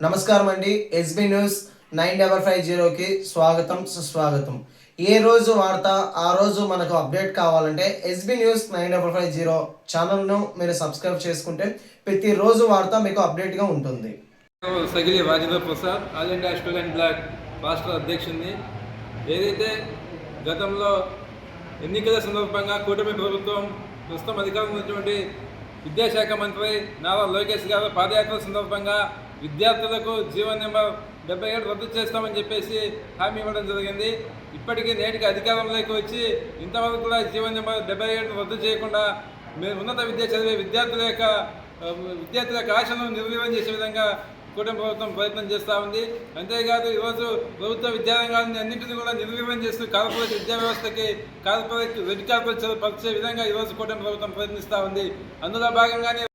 నమస్కారం అండి SB news nine double five జీరోకి స్వాగతం సుస్వాగతం. ఏ రోజు వార్త ఆ రోజు మనకు అప్డేట్ కావాలంటే SB news nine double five zero ఛానల్ను మీరు సబ్స్క్రైబ్ చేసుకుంటే ప్రతిరోజు వార్త మీకు అప్డేట్గా ఉంటుంది. Sagili Rajendra Prasad all India student block రాష్ట్ర అధ్యక్షుడిని. ఏదైతే గతంలో ఎన్నికల సందర్భంగా కూటమి ప్రభుత్వం ప్రస్తుతం అధికారంలో ఉన్నటువంటి విద్యాశాఖ మంత్రి నారా లోకేష్ గారు పాదయాత్ర సందర్భంగా విద్యార్థులకు జీవన్ నెంబర్ డెబ్బై ఏడు రద్దు చేస్తామని చెప్పేసి హామీ ఇవ్వడం జరిగింది. ఇప్పటికీ నేటికి అధికారంలోకి వచ్చి ఇంతవరకు కూడా జీవన్ నెంబర్ డెబ్బై ఏడు రద్దు చేయకుండా మీరు ఉన్నత విద్య చదివే విద్యార్థుల యొక్క విద్యార్థుల యొక్క ఆశను నిర్వీర్యం చేసే విధంగా కూటమి ప్రభుత్వం ప్రయత్నం చేస్తూ ఉంది. అంతేకాదు ఈరోజు ప్రభుత్వ విద్యారంగాన్ని అన్నింటినీ కూడా నిర్వీర్యం చేస్తూ కార్పొరేట్ విద్యా వ్యవస్థకి కార్పొరేట్ రెడ్ కార్పొరేట్ పరిచే విధంగా ఈరోజు కూటమి ప్రభుత్వం ప్రయత్నిస్తూ ఉంది. అందులో భాగంగానే